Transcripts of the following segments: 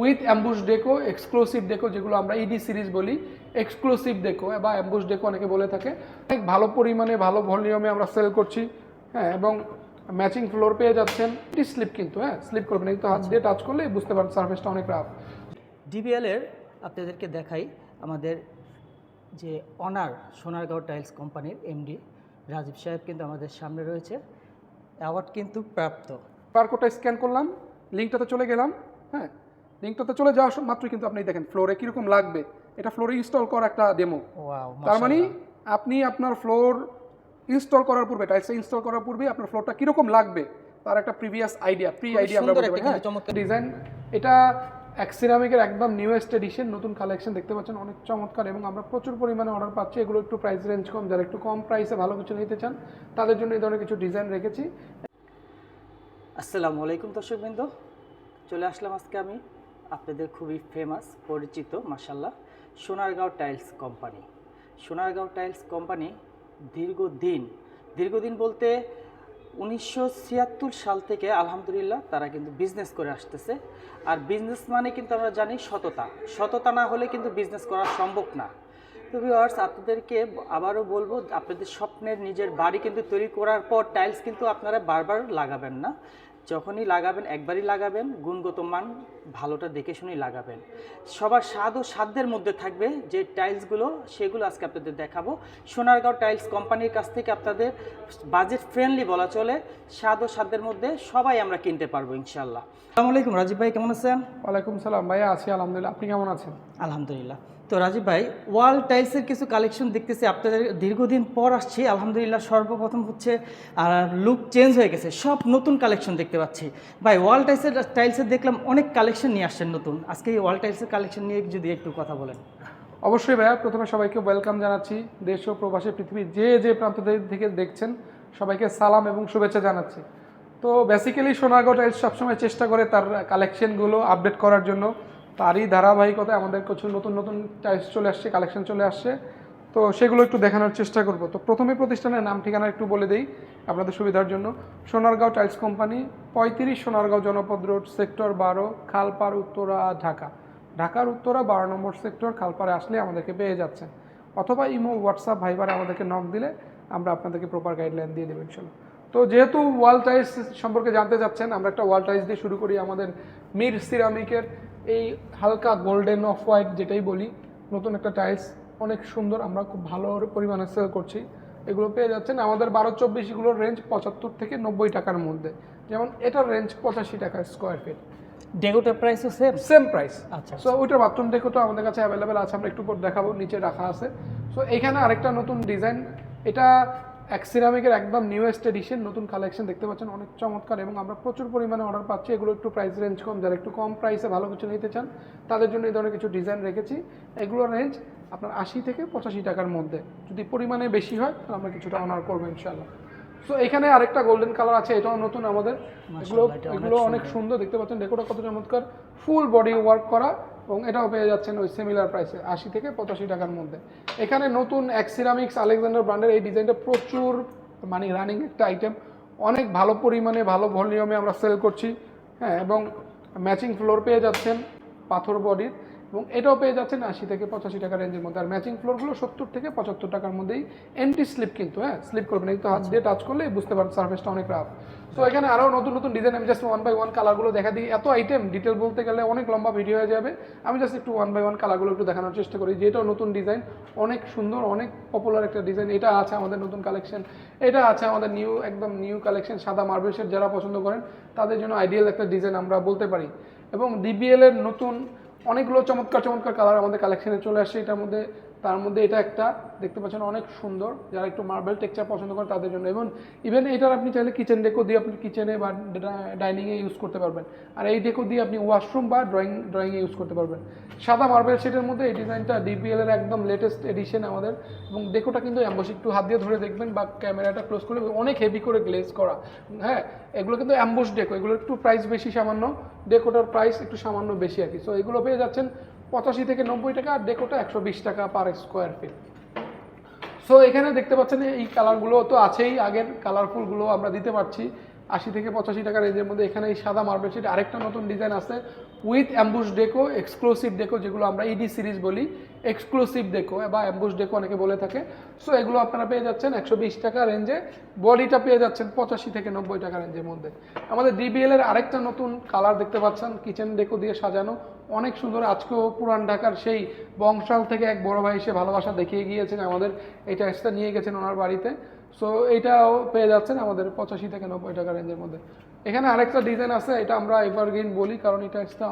With emboss deco exclusive deco যেগুলো আমরা ED series বলি এক্সক্লুসিভ ডেকো বা অ্যাম্বুশ ডেকো অনেকে বলে থাকে। অনেক ভালো পরিমাণে ভালো ভলিউমে আমরা সেল করছি হ্যাঁ এবং ম্যাচিং ফ্লোর পেয়ে যাচ্ছেন। এটি স্লিপ কিন্তু হ্যাঁ স্লিপ করবেন কিন্তু হাত দিয়ে টাচ করলে বুঝতে পারেন সার্ভিসটা অনেক রাফ। ডিবিএলের আপনাদেরকে দেখাই আমাদের যে অনার সোনারগাঁও টাইলস কোম্পানির এমডি রাজীব সাহেব কিন্তু আমাদের সামনে রয়েছে। অ্যাওয়ার্ড কিন্তু প্রাপ্ত। বারকোডটা স্ক্যান করলাম লিঙ্কটাতে চলে গেলাম হ্যাঁ। লিঙ্কটাতে চলে যাওয়ার মাত্রই কিন্তু আপনি দেখেন ফ্লোরে কীরকম লাগবে। এটা ফ্লোরে ইনস্টল করা একটা ডেমো তার মানে আপনি আপনার ফ্লোর ইনস্টল করার পূর্বে টাইলস ইনস্টল করার পূর্বে আপনার ফ্লোরটা কীরকম লাগবে তার একটা প্রিভিয়াস আইডিয়া প্রি আইডিয়া আমরা বলতে পারি ডিজাইন এটা অ্যাক্সিরামিকের একদম নিউয়েস্ট এডিশন নতুন কালেকশন দেখতে পাচ্ছেন অনেক চমৎকার এবং আমরা প্রচুর পরিমাণে অর্ডার পাচ্ছি। এগুলো একটু প্রাইস রেঞ্জ কম যারা একটু কম প্রাইসে ভালো কিছু নিতে চান তাদের জন্য এই ধরনের কিছু ডিজাইন রেখেছি। আসসালামু আলাইকুম দর্শকবৃন্দ চলে আসলাম আজকে আমি আপনাদের খুবই ফেমাস পরিচিত মাসাল্লাহ Sonargaon tiles company. Sonargaon tiles company দীর্ঘদিন দীর্ঘদিন বলতে উনিশশো ছিয়াত্তর সাল থেকে আলহামদুলিল্লাহ তারা কিন্তু বিজনেস করে আসতেছে। আর বিজনেস মানে কিন্তু আমরা জানি সততা। সততা না হলে কিন্তু বিজনেস করা সম্ভব না। তো ভিউয়ার্স আপনাদেরকে আবারও বলব, আপনাদের স্বপ্নের নিজের বাড়ি কিন্তু তৈরি করার পর টাইলস কিন্তু আপনারা বারবার লাগাবেন না। যখনই লাগাবেন একবারই লাগাবেন গুণগত মান ভালোটা দেখে শুনেই লাগাবেন। সবার স্বাদ ও সাধ্যের মধ্যে থাকবে যে টাইলসগুলো সেগুলো আজকে আপনাদের দেখাবো। সোনারগাঁও টাইলস কোম্পানির কাছ থেকে আপনাদের বাজেট ফ্রেন্ডলি বলা চলে স্বাদ ও সাধ্যের মধ্যে সবাই আমরা কিনতে পারব ইনশাল্লাহ আসসালামু আলাইকুম রাজীব ভাই কেমন আছেন? ওয়ালাইকুম সালাম ভাইয়া আছি আলহামদুলিল্লাহ আপনি কেমন আছেন? আলহামদুলিল্লাহ। তো রাজীব ভাই, ওয়াল টাইলসের কিছু কালেকশন দেখতেছি, আপনাদের দীর্ঘদিন পর আসছি, আলহামদুলিল্লাহ সর্বপ্রথম হচ্ছে, আর লুক চেঞ্জ হয়ে গেছে, সব নতুন কালেকশন দেখতে পাচ্ছি। ভাই, ওয়াল টাইলসের টাইলসের দেখলাম অনেক কালেকশন নিয়ে আসছেন নতুন। আজকে এই ওয়াল টাইলসের কালেকশন নিয়ে যদি একটু কথা বলেন। অবশ্যই ভাইয়া, প্রথমে সবাইকে ওয়েলকাম জানাচ্ছি। দেশ ও প্রবাসী পৃথিবীর যে যে প্রান্ত থেকে দেখছেন, সবাইকে সালাম এবং শুভেচ্ছা জানাচ্ছি। তো বেসিক্যালি সোনারগাঁও টাইলস সবসময় চেষ্টা করে তার কালেকশনগুলো আপডেট করার জন্য। তারই ধারাবাহিকতায় আমাদের কিছু নতুন নতুন টাইলস চলে আসছে কালেকশন চলে আসছে। তো সেগুলো একটু দেখানোর চেষ্টা করব। তো প্রথমে প্রতিষ্ঠানের নাম, ঠিকানা একটু বলে দিই আপনাদের সুবিধার জন্য। সোনারগাঁও টাইলস কোম্পানি, পঁয়ত্রিশ সোনারগাঁও জনপদ রোড, সেক্টর বারো, খালপাড়, উত্তরা, ঢাকা। ঢাকার উত্তরা বারো নম্বর সেক্টর, খালপাড়ে আসলে আমাদেরকে পেয়ে যাচ্ছেন। অথবা ইমো, হোয়াটসঅ্যাপ, ভাইবারে আমাদেরকে নক দিলে আমরা আপনাদেরকে প্রপার গাইডলাইন দিয়ে দেবো ইনশাল্লাহ। তো যেহেতু ওয়াল টাইলস সম্পর্কে জানতে চাচ্ছেন, আমরা একটা ওয়াল টাইলস দিয়ে শুরু করি আমাদের মির সিরামিকের এই হালকা গোল্ডেন অফ হোয়াইট যেটাই বলি নতুন একটা টাইলস অনেক সুন্দর আমরা খুব ভালো পরিমাণে সেল করছি। এগুলো পেয়ে যাচ্ছেন আমাদের বারো চব্বিশগুলোর রেঞ্জ পঁচাত্তর থেকে নব্বই টাকার মধ্যে। যেমন এটার রেঞ্জ পঁচাশি টাকা স্কোয়ার ফিট ডেগোটার প্রাইসও সেম সেম প্রাইস আচ্ছা সো ওইটার বাথরুম দেখো তো আমাদের কাছে অ্যাভেলেবেল আছে আমরা একটু পর দেখাবো নিচে রাখা আছে। সো এখানে আরেকটা নতুন ডিজাইন এটা অ্যাক্সিরামিকের একদম নিউয়েস্ট এডিশন নতুন কালেকশন দেখতে পাচ্ছেন, অনেক চমৎকার এবং আমরা প্রচুর পরিমাণে অর্ডার পাচ্ছি। এগুলো একটু প্রাইস রেঞ্জ কম, যারা একটু কম প্রাইসে ভালো কিছু নিতে চান, তাদের জন্য এই ধরনের কিছু ডিজাইন রেখেছি। এগুলোর রেঞ্জ আপনার আশি থেকে পঁচাশি টাকার মধ্যে। যদি পরিমাণে বেশি হয়, তাহলে আমরা কিছুটা অনার করব ইনশাল্লাহ সো এখানে আরেকটা গোল্ডেন কালার আছে এটাও নতুন আমাদের। এগুলো এগুলো অনেক সুন্দর। দেখতে পাচ্ছেন? ডেকোটা কত চমৎকার। ফুল বডি ওয়ার্ক করা এবং এটাও পেয়ে যাচ্ছেন ওই সিমিলার প্রাইসে আশি থেকে পঁচাশি টাকার মধ্যে। এখানে নতুন অ্যাক্সিরামিক্স আলেকজান্ডার ব্র্যান্ডের এই ডিজাইনটা প্রচুর মানে রানিং একটা আইটেম অনেক ভালো পরিমাণে ভালো ভলিউমে আমরা সেল করছি হ্যাঁ এবং ম্যাচিং ফ্লোর পেয়ে যাচ্ছেন পাথর বডির এবং এটাও পেয়ে যাচ্ছেন আশি থেকে পঁচাশি টাকা রেঞ্জের মধ্যে। আর ম্যাচিং ফ্লোরগুলো সত্তর থেকে পঁচাত্তর টাকার মধ্যেই এন্টি স্লিপ কিন্তু হ্যাঁ? স্লিপ করবেন কিন্তু হাত দিয়ে টাচ করলে বুঝতে পারেন সার্ফেসটা অনেক রাফ তো এখানে আরও নতুন নতুন ডিজাইন আমি জাস্ট ওয়ান বাই ওয়ান কালারগুলো দেখা দিই। এত আইটেম ডিটেল বলতে গেলে অনেক লম্বা ভিডিও হয়ে যাবে। আমি জাস্ট একটু ওয়ান বাই ওয়ান কালারগুলো একটু দেখানোর চেষ্টা করি। যেটাও নতুন ডিজাইন অনেক সুন্দর, অনেক পপুলার একটা ডিজাইন এটা আছে আমাদের নতুন কালেকশন এটা আছে আমাদের নিউ একদম নিউ কালেকশন সাদা মার্বেলসের যারা পছন্দ করেন, তাদের জন্য আইডিয়াল একটা ডিজাইন আমরা বলতে পারি। এবং ডিবিএল এর নতুন অনেকগুলো চমৎকার চমৎকার কালার আমাদের কালেকশনে চলে আসে এটার মধ্যে তার মধ্যে এটা একটা, দেখতে পাচ্ছেন অনেক সুন্দর, যারা একটু মার্বেল টেক্সচার পছন্দ করেন তাদের জন্য। এবং ইভেন এটার আপনি চাইলে কিচেন ডেকো দিয়ে আপনি কিচেনে বা ডাইনিংয়ে ইউজ করতে পারবেন। আর এই ডেকো দিয়ে আপনি ওয়াশরুম বা ড্রয়িং ড্রয়িংয়ে ইউজ করতে পারবেন। সাদা মার্বেল সেটের মধ্যে এই ডিজাইনটা ডিপিএল এর একদম লেটেস্ট এডিশন আমাদের। এবং ডেকোটা কিন্তু অ্যাম্বস একটু হাত দিয়ে ধরে দেখবেন বা ক্যামেরাটা ক্লোজ করলে অনেক হেভি করে গ্লেজ করা। হ্যাঁ এগুলো কিন্তু অ্যাম্বুস ডেকো এগুলো একটু প্রাইস বেশি সামান্য ডেকোটার প্রাইস একটু সামান্য বেশি আর কি। সো এগুলো পেয়ে যাচ্ছেন পঁচাশি থেকে নব্বই টাকা, আর ডেকোটা একশো বিশ টাকা পার স্কোয়ার ফিট সো এখানে দেখতে পাচ্ছেন এই কালারগুলো তো আছেই, আগের কালারফুলগুলো আমরা দিতে পারছি। আশি থেকে পঁচাশি টাকা রেঞ্জের মধ্যে এখানে এই সাদা মার্বেল শিট আরেকটা নতুন ডিজাইন আছে with emboss deco exclusive deco যেগুলো আমরা ইডি সিরিজ বলি এক্সক্লুসিভ ডেকো বা অ্যাম্বুস ডেকো অনেকে বলে থাকে। সো এগুলো আপনারা পেয়ে যাচ্ছেন একশো বিশ টাকা রেঞ্জে বডিটা পেয়ে যাচ্ছেন পঁচাশি থেকে নব্বই টাকা রেঞ্জের মধ্যে। আমাদের ডিবিএল এর আরেকটা নতুন কালার দেখতে পাচ্ছেন কিচেন ডেকো দিয়ে সাজানো। অনেক সুন্দর। আজকেও পুরান ঢাকার সেই বংশাল থেকে এক বড় ভাই এসে ভালোবাসা দেখিয়ে গিয়েছেন আমাদের এই টাইসটা নিয়ে গেছেন ওনার বাড়িতে। সো এইটাও পেয়ে যাচ্ছেন আমাদের পঁচাশি থেকে নব্বই টাকা রেঞ্জের মধ্যে। এখানে আরেকটা ডিজাইন আছে এটা আমরা এভারগ্রিন বলি কারণ এই টাইসটা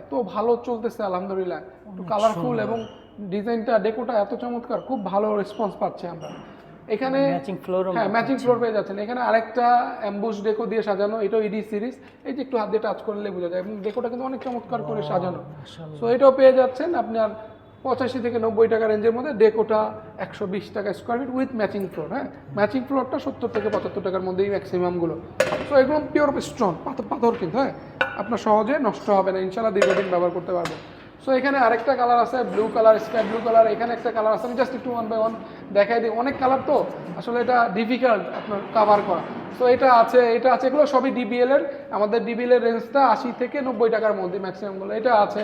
এত ভালো চলতেছে আলহামদুলিল্লাহ। একটু কালারফুল এবং ডিজাইনটা ডেকোটা এত চমৎকার খুব ভালো রেসপন্স পাচ্ছি আমরা। এখানে ম্যাচিং ফ্লোর হ্যাঁ ম্যাচিং ফ্লোর পেয়ে যাচ্ছেন এখানে আরেকটা অ্যাম্বুশ ডেকো দিয়ে সাজানো এটাও ইডি সিরিজ এই যে একটু হাত দিয়ে টাচ করলে বোঝা যায়। এবং ডেকোটা কিন্তু অনেক চমৎকার করে সাজানো। সো এটাও পেয়ে যাচ্ছেন আপনার পঁচাশি থেকে নব্বই টাকা রেঞ্জের মধ্যে ডেকোটা একশো বিশ টাকা square feet with matching floor হ্যাঁ? ম্যাচিং ফ্লোরটা সত্তর থেকে পঁচাত্তর টাকার মধ্যেই ম্যাক্সিমামগুলো সো এগুলো পিওর স্টোন পাথর পাথর কিন্তু হ্যাঁ? আপনার সহজে নষ্ট হবে না। ইনশাল্লাহ দীর্ঘদিন ব্যবহার করতে পারবেন। সো এখানে আরেকটা কালার আছে blue colour sky blue colour এখানে একটা কালার আছে। আমি জাস্ট একটু ওয়ান বাই ওয়ান দেখাই দিই। অনেক কালার তো, আসলে এটা ডিফিকাল্ট আপনার কাভার করা। সো এটা আছে এটা আছে, এগুলো সবই ডিবিএল এর। আমাদের ডিবিএল এর রেঞ্জটা আশি থেকে নব্বই টাকার মধ্যে ম্যাক্সিমামগুলো এটা আছে।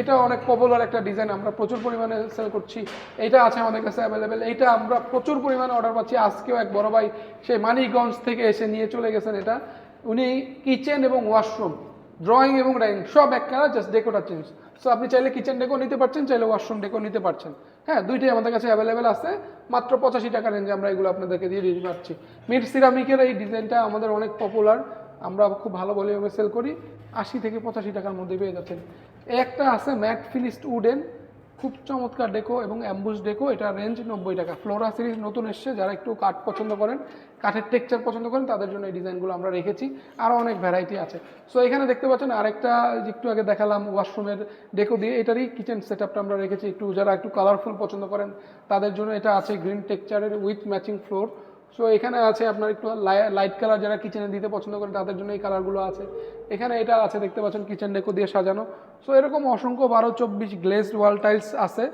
এটা অনেক পপুলার একটা ডিজাইন আমরা প্রচুর পরিমাণে সেল করছি। এটা আছে আমাদের কাছে অ্যাভেলেবেল এটা আমরা প্রচুর পরিমাণে অর্ডার পাচ্ছি। আজকেও এক বড় ভাই, সেই মানিকগঞ্জ থেকে এসে নিয়ে চলে গেছেন এটা। উনি কিচেন এবং ওয়াশরুম ড্রয়িং এবং রাইং সব এক colour just Dakota change so আপনি চাইলে কিচেন ডেকো নিতে পারছেন, চাইলে ওয়াশরুম ডেকো নিতে পারছেন। হ্যাঁ দুইটাই আমাদের কাছে অ্যাভেলেবেল আছে। মাত্র পঁচাশি টাকা রেঞ্জে আমরা এগুলো আপনাদেরকে দিয়ে দিতে পারছি মিড সিরামিকের এই ডিজাইনটা আমাদের অনেক পপুলার আমরা খুব ভালো ভলিউমে সেল করি। আশি থেকে পঁচাশি টাকার মধ্যে পেয়ে যাচ্ছেন। একটা আছে ম্যাট ফিনিশড উডেন খুব চমৎকার ডেকো এবং অ্যাম্বুস ডেকো। এটা রেঞ্জ নব্বই টাকা। ফ্লোরা সিরিজ নতুন এসছে, যারা একটু কাঠ পছন্দ করেন, কাঠের টেক্সচার পছন্দ করেন, তাদের জন্য এই ডিজাইনগুলো আমরা রেখেছি। আরও অনেক ভ্যারাইটি আছে। সো এখানে দেখতে পাচ্ছেন আরেকটা একটু আগে দেখালাম ওয়াশরুমের ডেকো দিয়ে, এটারই কিচেন সেট আমরা রেখেছি। একটু যারা একটু কালারফুল পছন্দ করেন, তাদের জন্য এটা আছে গ্রিন টেক্সচারের উইথ ম্যাচিং ফ্লোর সো এখানে আছে আপনার একটু লাইট কালার যারা কিচেনে দিতে পছন্দ করেন তাদের জন্য এই কালারগুলো আছে। এখানে এটা আছে, দেখতে পাচ্ছেন কিচেন ডেকো দিয়ে সাজানো। সো এরকম অসংখ্য বারো, চব্বিশ গ্লেজড ওয়াল টাইলস আছে।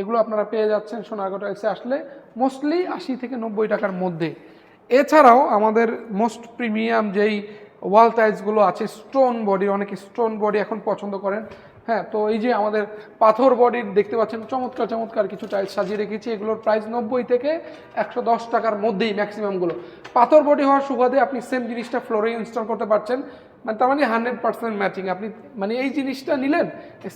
এগুলো আপনারা পেয়ে যাচ্ছেন সোনারগা টাইলসে আসলে মোস্টলি আশি থেকে নব্বই টাকার মধ্যে। এছাড়াও আমাদের মোস্ট প্রিমিয়াম যেই ওয়াল টাইলসগুলো আছে স্টোন বডি অনেকে স্টোন বডি এখন পছন্দ করেন। হ্যাঁ তো এই যে আমাদের পাথর বডির দেখতে পাচ্ছেন, চমৎকার চমৎকার কিছু টাইলস সাজিয়ে রেখেছি। এগুলোর প্রাইস নব্বই থেকে একশো দশ টাকার মধ্যেই ম্যাক্সিমামগুলো পাথর বডি হওয়ার সুবাদে আপনি সেম জিনিসটা ফ্লোরে ইনস্টল করতে পারছেন। মানে তার মানে হান্ড্রেড পার্সেন্ট ম্যাচিং। আপনি মানে এই জিনিসটা নিলেন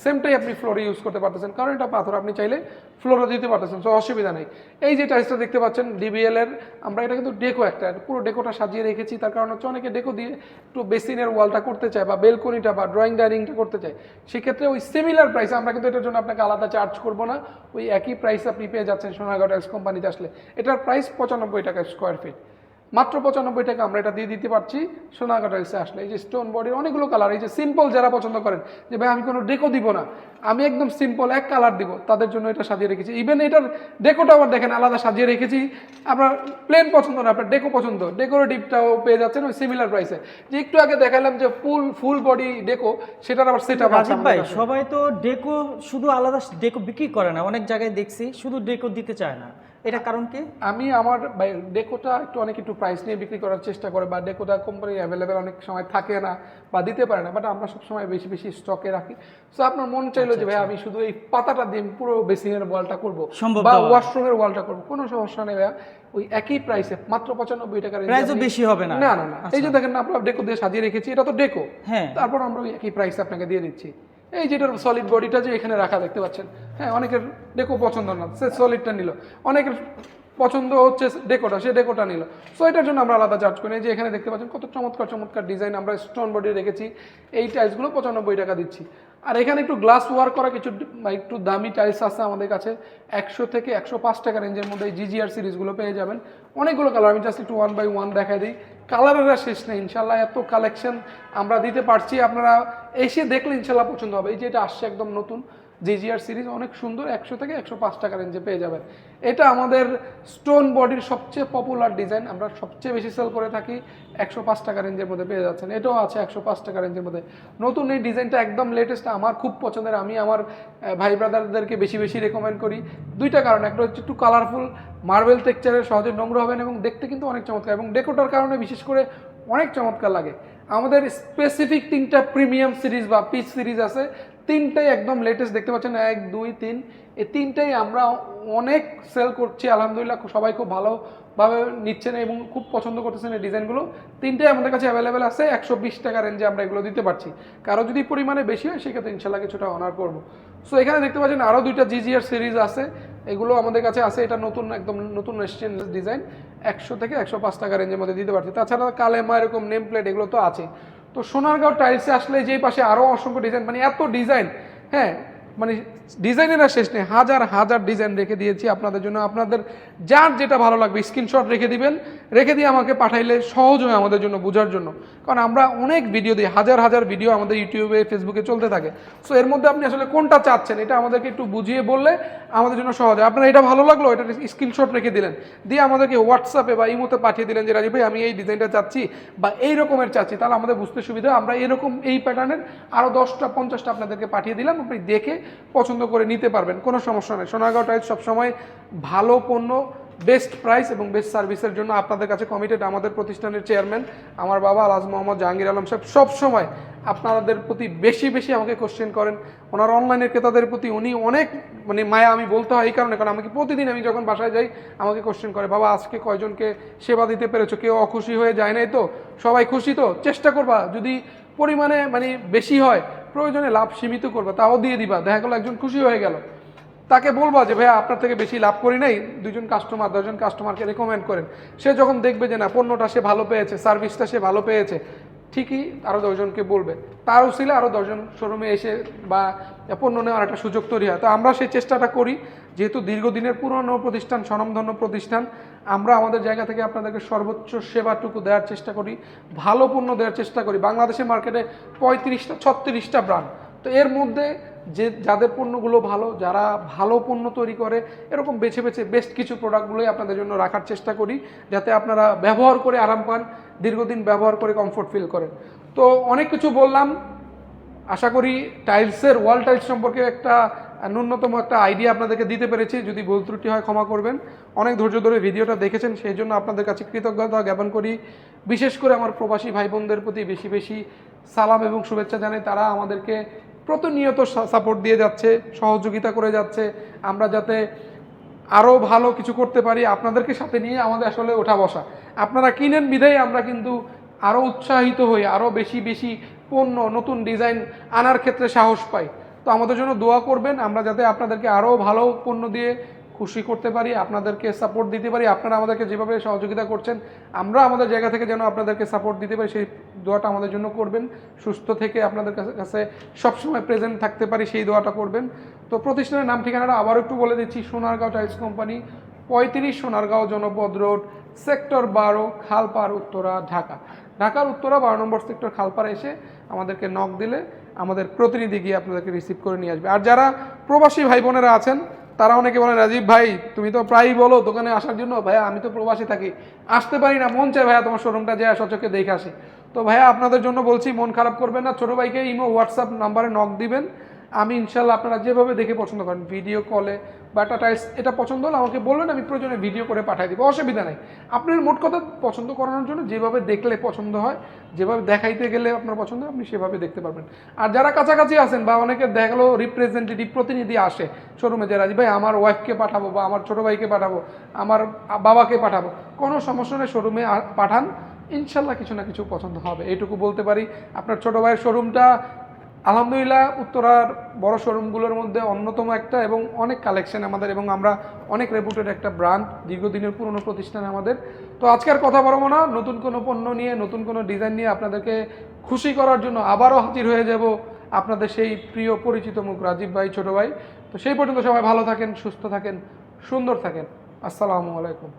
সেমটাই আপনি ফ্লোরে ইউজ করতে পারতেছেন। কারণ এটা পাথর, আপনি চাইলে ফ্লোরে দিতে পারতেছেন সো অসুবিধা নেই। এই যে টাইলসটা দেখতে পাচ্ছেন ডিবিএল এর, আমরা এটা কিন্তু ডেকো একটা, পুরো ডেকোটা সাজিয়ে রেখেছি। তার কারণ হচ্ছে অনেকে ডেকো দিয়ে একটু বেসিনের ওয়ালটা করতে চায় বা বেলকনিটা বা ড্রয়িং ডাইনিংটা করতে চায়। সেক্ষেত্রে ওই সিমিলার প্রাইস আমরা কিন্তু এটার জন্য আপনাকে আলাদা চার্জ করব না। ওই একই প্রাইস আপনি পেয়ে যাচ্ছেন টাইলস কোম্পানিতে আসলে। এটার প্রাইস পঁচানব্বই টাকা স্কোয়ার ফিট মাত্র পঁচানব্বই টাকা আমরা এটা দিয়ে দিতে পারছি। সোনারগাঁও টাইলসে আসলে এই যে স্টোন বডির অনেকগুলো কালার এই যে সিম্পল যারা পছন্দ করেন যে ভাই আমি কোনো ডেকো দিব না আমি একদম সিম্পল এক কালার দিব তাদের জন্য এটা সাজিয়ে রেখেছি। ইভেন এটার ডেকোটা আবার দেখেন আলাদা সাজিয়ে রেখেছি। আপনার প্লেন পছন্দ না আপনার ডেকো পছন্দ ডেকোরেটিভটাও পেয়ে যাচ্ছেন ওই সিমিলার প্রাইসে যে একটু আগে দেখালাম যে ফুল ফুল বডি ডেকো সেটার আবার সেট ভাই সবাই তো ডেকো শুধু আলাদা ডেকো বিক্রি করে না অনেক জায়গায় দেখছি শুধু ডেকো দিতে চায় না। এটা কারণ কি? আমি আমার ডেকোটা একটু অনেক একটু প্রাইস নিয়ে বিক্রি করার চেষ্টা করে বা ডেকোটা কোম্পানি অ্যাভেলেবেল অনেক সময় থাকে না বা দিতে পারে না বাট আমরা সবসময় বেশি বেশি স্টকে রাখি। সো আপনার মন চাইলো যে ভাই আমি শুধু এই পাতাটা দিয়ে পুরো বেসিনের ওয়ালটা করব বা ওয়াশরুমের ওয়ালটা করব কোনো সমস্যা নেই ভাইয়া। ওই একই প্রাইসে মাত্র পঁচানব্বই টাকার প্রাইসও বেশি হবে না। না না এই যে দেখেন না আমরা ডেকো দিয়ে সাজিয়ে রেখেছি এটা তো ডেকো। হ্যাঁ। তারপর আমরা ওই একই প্রাইস আপনাকে দিয়ে দিচ্ছি। এই যেটার সলিড বডিটা যে এখানে রাখা দেখতে পাচ্ছেন হ্যাঁ অনেকের ডেকো পছন্দ না, সে সলিডটা নিল। অনেকের পছন্দ হচ্ছে ডেকোটা সে ডেকোটা নিল। সো এটার জন্য আমরা আলাদা চার্জ করি। যে এখানে দেখতে পাচ্ছেন, কত চমৎকার চমৎকার ডিজাইন আমরা স্টোন বডি রেখেছি। এই টাইলসগুলো পঁচানব্বই টাকা দিচ্ছি। আর এখানে একটু গ্লাস ওয়ার্ক করা কিছু বা একটু দামি টাইলস আছে আমাদের কাছে। একশো থেকে একশো পাঁচ টাকা রেঞ্জের মধ্যে এই জিজিআর সিরিজগুলো পেয়ে যাবেন। অনেকগুলো কালার আমি জাস্ট একটু ওয়ান বাই ওয়ান দেখাই দিই। কালারের শেষ নেই, ইনশাল্লাহ এত কালেকশন আমরা দিতে পারছি। আপনারা এসে দেখলে ইনশাল্লাহ পছন্দ হবে। এই যে এটা আসছে একদম নতুন। জিজিআর সিরিজ অনেক সুন্দর, একশো থেকে একশো পাঁচ টাকা রেঞ্জে পেয়ে যাবেন। এটা আমাদের স্টোন বডির সবচেয়ে পপুলার ডিজাইন আমরা সবচেয়ে বেশি সেল করে থাকি একশো পাঁচ টাকা রেঞ্জের মধ্যে পেয়ে যাচ্ছেন। এটাও আছে একশো পাঁচ টাকা রেঞ্জের মধ্যে। নতুন এই ডিজাইনটা একদম লেটেস্ট আমার খুব পছন্দের। আমি আমার ভাই ব্রাদারদেরকে বেশি বেশি রেকমেন্ড করি। দুইটা কারণ, একটা হচ্ছে একটু কালারফুল মার্বেল টেক্সচারের সহজে নোংরা হবেন এবং দেখতে কিন্তু অনেক চমৎকার এবং ডেকোটার কারণে বিশেষ করে অনেক চমৎকার লাগে। আমাদের স্পেসিফিক তিনটা প্রিমিয়াম সিরিজ বা পিচ সিরিজ আছে। তিনটাই একদম লেটেস্ট দেখতে পাচ্ছেন, এক, দুই, তিন। এই তিনটাই আমরা অনেক সেল করছি, আলহামদুলিল্লাহ সবাই খুব ভালোভাবে নিচ্ছেন এবং খুব পছন্দ করতেছেন এই ডিজাইনগুলো তিনটাই আমাদের কাছে অ্যাভেলেবেল আছে, একশো বিশ টাকা রেঞ্জে আমরা এগুলো দিতে পারছি। কারও যদি পরিমাণে বেশি হয়, সেক্ষেত্রে ইনশাল্লাহ কিছুটা অনার করব। সো এখানে দেখতে পাচ্ছেন আরও দুইটা জিজিআর সিরিজ আছে। এগুলো আমাদের কাছে আছে, এটা নতুন, একদম নতুন এসছেন ডিজাইন একশো থেকে একশো পাঁচ টাকা রেঞ্জের মধ্যে দিতে পারছি। তাছাড়া কালেমা এরকম নেম প্লেট এগুলো তো আছে। তো সোনারগাঁও টাইলসে আসলে যেই পাশে আরও অসংখ্য ডিজাইন মানে এত ডিজাইন হ্যাঁ মানে ডিজাইনের আর শেষ নেই, হাজার হাজার ডিজাইন রেখে দিয়েছি আপনাদের জন্য। আপনাদের যার যেটা ভালো লাগবে স্ক্রিনশট রেখে দিবেন। রেখে দিয়ে আমাকে পাঠাইলে সহজ হয় আমাদের জন্য, বোঝার জন্য। কারণ আমরা অনেক ভিডিও দিই হাজার হাজার ভিডিও আমাদের ইউটিউবে ফেসবুকে চলতে থাকে। সো এর মধ্যে আপনি আসলে কোনটা চাচ্ছেন, এটা আমাদেরকে একটু বুঝিয়ে বললে আমাদের জন্য সহজ হয়। আপনার এটা ভালো লাগল? এটা স্ক্রিনশট রেখে দিলেন। দিয়ে আমাদেরকে হোয়াটসঅ্যাপে বা ইমোতে পাঠিয়ে দিলেন যে, রাজীব ভাই, আমি এই ডিজাইনটা চাচ্ছি বা এই রকমের চাচ্ছি। তাহলে আমাদের বুঝতে সুবিধা। আমরা এরকম এই প্যাটার্নের আরও দশটা, পঞ্চাশটা আপনাদেরকে পাঠিয়ে দিলাম। আপনি দেখে পছন্দ করে নিতে পারবেন, কোনো সমস্যা নেই। সোনারগাঁও টাইলস সবসময় ভালো পণ্য বেস্ট প্রাইস এবং বেস্ট সার্ভিসের জন্য আপনাদের কাছে কমিটেড আমাদের প্রতিষ্ঠানের চেয়ারম্যান আমার বাবা আলাজ মোহাম্মদ জাহাঙ্গীর আলম সাহেব, সবসময় আপনাদের প্রতি বেশি বেশি আমাকে কোশ্চেন করেন। ওনার অনলাইনের ক্রেতাদের প্রতি উনি অনেক মানে মায়া আমি বলতে হয় এই কারণে, কারণ আমাকে প্রতিদিন আমি যখন বাসায় যাই, আমাকে কোশ্চেন করে, বাবা, আজকে কয়জনকে সেবা দিতে পেরেছ? কেউ অখুশি হয়ে যায় নাই তো? সবাই খুশি তো? চেষ্টা করবা, যদি পরিমাণে মানে বেশি হয়, প্রয়োজনে লাভ সীমিত করবা, তাও দিয়ে দিবা। দেখা গেলো একজন খুশি হয়ে গেল। তাকে বলব যে, ভাইয়া, আপনার থেকে বেশি লাভ করি নাই। দুজন কাস্টমার দশজন কাস্টমারকে রেকমেন্ড করেন। সে যখন দেখবে যে, না, পণ্যটা সে ভালো পেয়েছে সার্ভিসটা সে ভালো পেয়েছে, ঠিকই আরও দশজনকে বলবে। তার উচিলে আরও দশজন শোরুমে এসে বা পণ্য নেওয়ার একটা সুযোগ তৈরি হয়। তো আমরা সেই চেষ্টাটা করি। যেহেতু দীর্ঘদিনের পুরনো প্রতিষ্ঠান, স্বনামধন্য প্রতিষ্ঠান, আমরা আমাদের জায়গা থেকে আপনাদেরকে সর্বোচ্চ সেবাটুকু দেওয়ার চেষ্টা করি। ভালো পণ্য দেওয়ার চেষ্টা করি। বাংলাদেশের মার্কেটে পঁয়ত্রিশটা, ছত্রিশটা ব্র্যান্ড তো এর মধ্যে যে যাদের পণ্যগুলো ভালো, যারা ভালো পণ্য তৈরি করে, এরকম বেছে বেছে বেস্ট কিছু প্রোডাক্টগুলোই আপনাদের জন্য রাখার চেষ্টা করি, যাতে আপনারা ব্যবহার করে আরাম পান, দীর্ঘদিন ব্যবহার করে কমফোর্ট ফিল করেন। তো অনেক কিছু বললাম। আশা করি টাইলসের ওয়াল টাইলস সম্পর্কে একটা ন্যূনতম একটা আইডিয়া আপনাদেরকে দিতে পেরেছি। যদি ভুল ত্রুটি হয়, ক্ষমা করবেন। অনেক ধৈর্য ধরে ভিডিওটা দেখেছেন, সেই জন্য আপনাদের কাছে কৃতজ্ঞতা জ্ঞাপন করি। বিশেষ করে আমার প্রবাসী ভাই বোনদের প্রতি বেশি বেশি সালাম এবং শুভেচ্ছা জানাই। তারা আমাদেরকে প্রতিনিয়ত সাপোর্ট দিয়ে যাচ্ছে, সহযোগিতা করে যাচ্ছে। আমরা যাতে আরও ভালো কিছু করতে পারি, আপনাদেরকে সাথে নিয়ে আমাদের আসলে ওঠা বসা। আপনারা কিনেন বিধায় আমরা কিন্তু আরও উৎসাহিত হই আরও বেশি বেশি পণ্য, নতুন ডিজাইন আনার ক্ষেত্রে সাহস পাই। তো আমাদের জন্য দোয়া করবেন, আমরা যাতে আপনাদেরকে আরও ভালো পণ্য দিয়ে খুশি করতে পারি, আপনাদেরকে সাপোর্ট দিতে পারি, আপনারা আমাদেরকে যেভাবে সহযোগিতা করছেন আমরা আমাদের জায়গা থেকে যেন আপনাদেরকে সাপোর্ট দিতে পারি, সেই দোয়াটা আমাদের জন্য করবেন, সুস্থ থেকে আপনাদের কাছে সবসময় প্রেজেন্ট থাকতে পারি, সেই দোয়াটা করবেন। তো প্রতিষ্ঠানের নাম ঠিকানাটা আবারও একটু বলে দিচ্ছি, সোনারগাঁও টাইলস কোম্পানি পঁয়ত্রিশ সোনারগাঁও জনপদ রোড, সেক্টর বারো, খালপাড়, উত্তরা, ঢাকা। ঢাকার উত্তরা বারো নম্বর সেক্টর খালপাড় এসে আমাদেরকে নক দিলে আমাদের প্রতিনিধি গিয়ে আপনাদেরকে রিসিভ করে নিয়ে আসবে। আর যারা প্রবাসী ভাই বোনেরা আছেন তারা অনেকে বলে, রাজীব ভাই, তুমি তো প্রায়ই বলো দোকানে আসার জন্য, ভাইয়া আমি তো প্রবাসী থাকি। আসতে পারি না, মন চাই ভাইয়া তোমার শোরুমটা যায় সচকে দেখে আসি। তো ভাইয়া আপনাদের জন্য বলছি, মন খারাপ করবেন না। ছোটো ভাইকে ইমো, হোয়াটসঅ্যাপ নাম্বারে নক দিবেন। আমি ইনশাল্লাহ আপনারা যেভাবে দেখে পছন্দ করেন ভিডিও কলে বা একটা টাইলস এটা পছন্দ হলে আমাকে বলবেন, আমি প্রয়োজনে ভিডিও করে পাঠিয়ে দিব, অসুবিধা নেই। আপনার মোট কথা পছন্দ করানোর জন্য যেভাবে দেখলে পছন্দ হয়, যেভাবে দেখাইতে গেলে আপনার পছন্দ আপনি সেভাবে দেখতে পারবেন। আর যারা কাছাকাছি আছেন বা অনেকে দেখা গেলো রিপ্রেজেন্টেটিভ প্রতিনিধি আসে শোরুমে যে রাজি ভাই, আমার ওয়াইফকে পাঠাবো বা আমার ছোটো ভাইকে পাঠাবো, আমার বাবাকে পাঠাবো, কোনো সমস্যা নেই শোরুমে পাঠান। ইনশাল্লাহ কিছু না কিছু পছন্দ হবে। এইটুকু বলতে পারি, আপনার ছোটো ভাইয়ের শোরুমটা আলহামদুলিল্লাহ, উত্তরার বড় শোরুমগুলোর মধ্যে অন্যতম একটা এবং অনেক কালেকশন আমাদের এবং আমরা অনেক রেপুটেড একটা ব্র্যান্ড দীর্ঘদিনের পুরনো প্রতিষ্ঠান আমাদের। তো আজকের কথা বলব না, নতুন কোনো পণ্য নিয়ে, নতুন কোনো ডিজাইন নিয়ে আপনাদেরকে খুশি করার জন্য আবারও হাজির হয়ে যাব আপনাদের সেই প্রিয় পরিচিত মুখ রাজীব ভাই, ছোটো ভাই। তো সেই পর্যন্ত সবাই ভালো থাকেন, সুস্থ থাকেন, সুন্দর থাকেন। আসসালামু আলাইকুম।